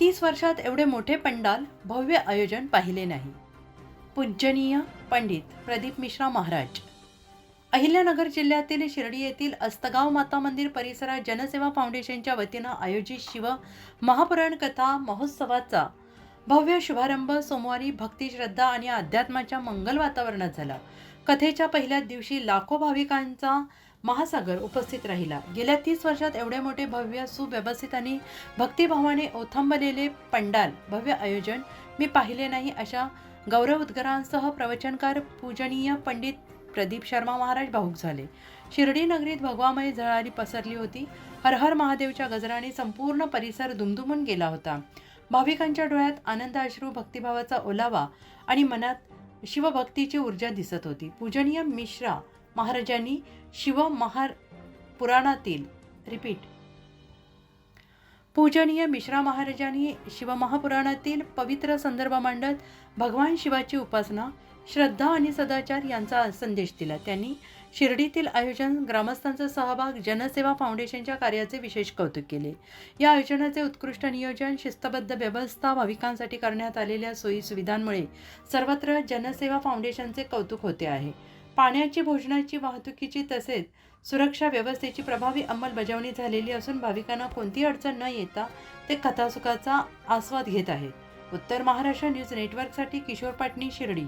तीस वर्षात एवढे मोठे पंडाल भव्य आयोजन पाहिले नाही. पूजनीय पंडित प्रदीप मिश्रा महाराज. अहिल्यानगर जिल्ह्यातील शिर्डी येथील अस्तगाव माता मंदिर परिसरात जनसेवा फाउंडेशनच्या वतीनं आयोजित शिव महापुराण कथा महोत्सवाचा भव्य शुभारंभ सोमवारी भक्ती श्रद्धा आणि अध्यात्माच्या मंगल वातावरणात झाला. कथेच्या पहिल्याच दिवशी लाखो भाविकांचा महासागर उपस्थित राहिला. गेल्या तीस वर्षात एवढे मोठे भव्य सुव्यवस्थित आणि भक्तिभावाने ओथंबलेले पंडाल भव्य आयोजन मी पाहिले नाही अशा गौरव उद्गारांसह प्रवचनकार पूजनीय पंडित प्रदीप शर्मा महाराज भाऊक झाले. शिर्डी नगरीत भगवामय झळारी पसरली होती. हर हर महादेवच्या गजराने संपूर्ण परिसर दुमदुमून गेला होता. भाविकांच्या डोळ्यात आनंद अश्रू भक्तिभावाचा ओलावा आणि मनात शिवभक्तीची ऊर्जा दिसत होती. पूजनीय मिश्रा महाराजांनी शिव महार पुराणातील रिपीट पूजनीय मिश्रा महाराजांनी शिवमहापुराणातील पवित्र संदर्भ मांडत भगवान शिवाची उपासना श्रद्धा आणि सदाचार यांचा संदेश दिला. त्यांनी शिर्डीतील आयोजन ग्रामस्थांचा सहभाग जनसेवा फाउंडेशनच्या कार्याचे विशेष कौतुक केले. या आयोजनाचे उत्कृष्ट नियोजन शिस्तबद्ध व्यवस्था भाविकांसाठी करण्यात आलेल्या सोयी सुविधांमुळे सर्वत्र जनसेवा फाउंडेशनचे कौतुक होते आहे. पाण्याची भोजनाची वाहतुकीची तसेच सुरक्षा व्यवस्थेची प्रभावी अंमलबजावणी झालेली असून भाविकांना कोणतीही अडचण न येता ते कथासुखाचा आस्वाद घेत आहेत. उत्तर महाराष्ट्र न्यूज नेटवर्कसाठी किशोर पाटणी शिर्डी.